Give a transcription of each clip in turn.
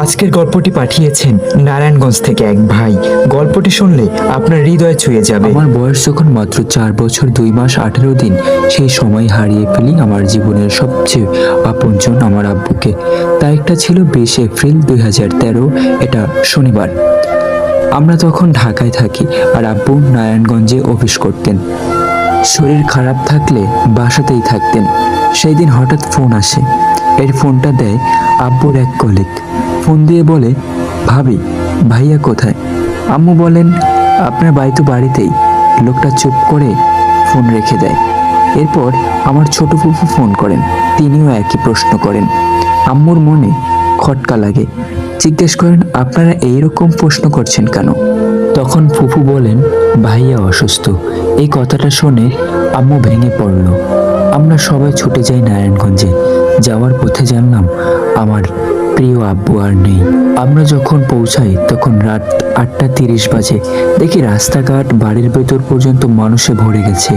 আজকের গল্পটি পাঠিয়েছেন নারায়ণগঞ্জ থেকে এক ভাই। গল্পটি শুনলে আপনার হৃদয় ছুঁয়ে যাবে। আমার বয়স যখন মাত্র চার বছর, দুই মাস, আঠেরো দিন, সেই সময় হারিয়ে ফেলি আমার জীবনের সবচেয়ে আপনজন আমার আব্বুকে। তারিখটা ছিল বিশ এপ্রিল দুই হাজার তেরো, এটা শনিবার। আমরা তখন ঢাকায় থাকি আর আব্বু নারায়ণগঞ্জে অফিস করতেন। শরীর খারাপ থাকলে বাসাতেই থাকতেন। সেই দিন হঠাৎ ফোন আসে। এর ফোনটা দেয় আব্বুর এক কলিগ ফোন দিয়ে বলে, ভাবি, ভাইয়া কোথায়? আম্মু বলেন, আপনার বাড়ি তো বাড়িতেই। লোকটা চুপ করে ফোন রেখে দেয়। এরপর আমার ছোট ফুফু ফোন করেন, তিনিও একই প্রশ্ন করেন। আম্মুর মনে খটকা লাগে। জিজ্ঞেস করেন, আপনারা এইরকম প্রশ্ন করছেন কেন? তখন ফুফু বলেন, ভাইয়া অসুস্থ। এই কথাটা শুনে আম্মু ভেঙে পড়ল। আমরা সবাই ছুটে যাই নারায়ণগঞ্জে। যাওয়ার পথে জানলাম, আমার প্রিয় আব্বু আর নেই। আমরা যখন পৌঁছাই, তখন রাত আটটা তিরিশ বাজে। দেখি রাস্তাঘাট বাড়ির ভেতর পর্যন্ত মানুষে ভরে গেছে।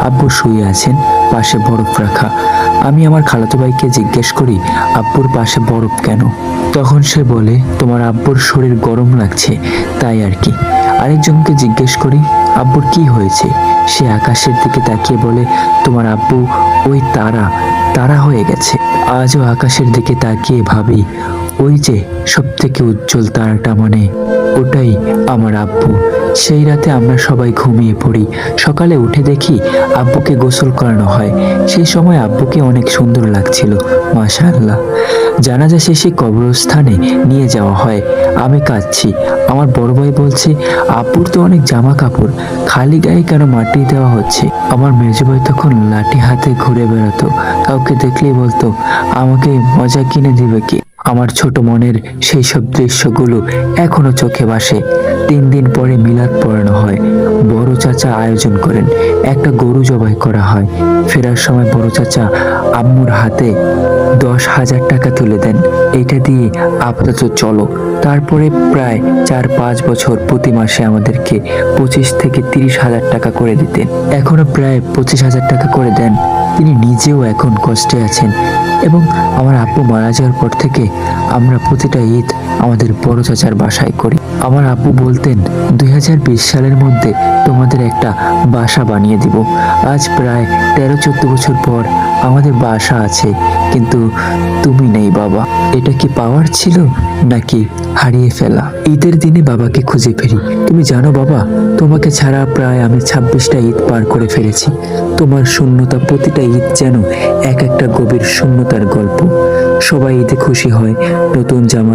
আব্বু শুয়ে আছেন, পাশে বরফ রাখা। আমি আমার খালাতো ভাইকে জিজ্ঞেস করি, আব্বুর পাশে বরফ কেন? তখন সে বলে, তোমার আব্বুর শরীর গরম লাগছে, তাই আর কি। আরেকজনকে জিজ্ঞেস করি, আব্বুর কি হয়েছে? সে আকাশের দিকে তাকিয়ে বলে, তোমার আব্বু ওই তারা তারা হয়ে গেছে। আজও আকাশের দিকে তাকিয়ে ভাবি ওই যে সব থেকে উজ্জ্বল তারাটা মানে ওটাই আমার আব্বু। সেই রাতে আমরা সবাই ঘুমিয়ে পড়ি। সকালে উঠে দেখি আব্বুকে গোসল করানো হয়। সেই সময় আব্বুকে অনেক সুন্দর লাগছিল, মাশাআল্লাহ। জানাজা শেষে কবরস্থানে নিয়ে যাওয়া হয়। আমি কাঁদছি। আমার বড় ভাই বলছে, আব্বুর তো অনেক জামা কাপড় খালি গায়ে কেন মাটি দেওয়া হচ্ছে? আমার মেজো ভাই তখন লাঠি হাতে ঘুরে বেড়াতো। কাউকে দেখলেই বলতো, আমাকে মজা কিনে দিবে কি? আমার ছোট মনের সেই সব দৃশ্যগুলো এখনও চোখে বাসে তিন দিন পরে মিলাদ পড়ানো হয়। চাচা আয়োজন করেন। একটা গরু জবাই করা হয়। ফেরার সময় বড় চাচা আম্মুর হাতে দশ হাজার টাকা তুলে দেন। এটা দিয়ে আপাতত চলো। তারপরে প্রায় চার পাঁচ বছর প্রতি মাসে আমাদেরকে পঁচিশ থেকে তিরিশ হাজার টাকা করে দিতেন। এখনও প্রায় পঁচিশ হাজার টাকা করে দেন। তিনি নিজেও এখন কষ্টে আছেন এবং আমার আব্বু মারা যাওয়ার পর থেকে আমরা প্রতিটা ঈদ আমাদের বড় চাচার বাসায় করি। আমার আব্বু বলতেন, দুই হাজার বিশ সালের মধ্যে তোমাদের একটা বাসা বানিয়ে দিব। আজ প্রায় তেরো চোদ্দ বছর পর আমাদের বাসা আছে, কিন্তু তুমি নেই বাবা। এটা কি পাওয়ার ছিল, নাকি হারিয়ে ফেলা? ঈদের দিনে বাবাকে খুঁজে ফেরি। তুমি জানো বাবা, তোমাকে ছাড়া প্রায় আমি ছাব্বিশটা ঈদ পার করে ফেলেছি। তোমার শূন্যতা প্রতিটা ঈদ যেন এক একটা গভীর শূন্যতার গল্প। সবাই ঈদে খুশি হয়, নতুন জামা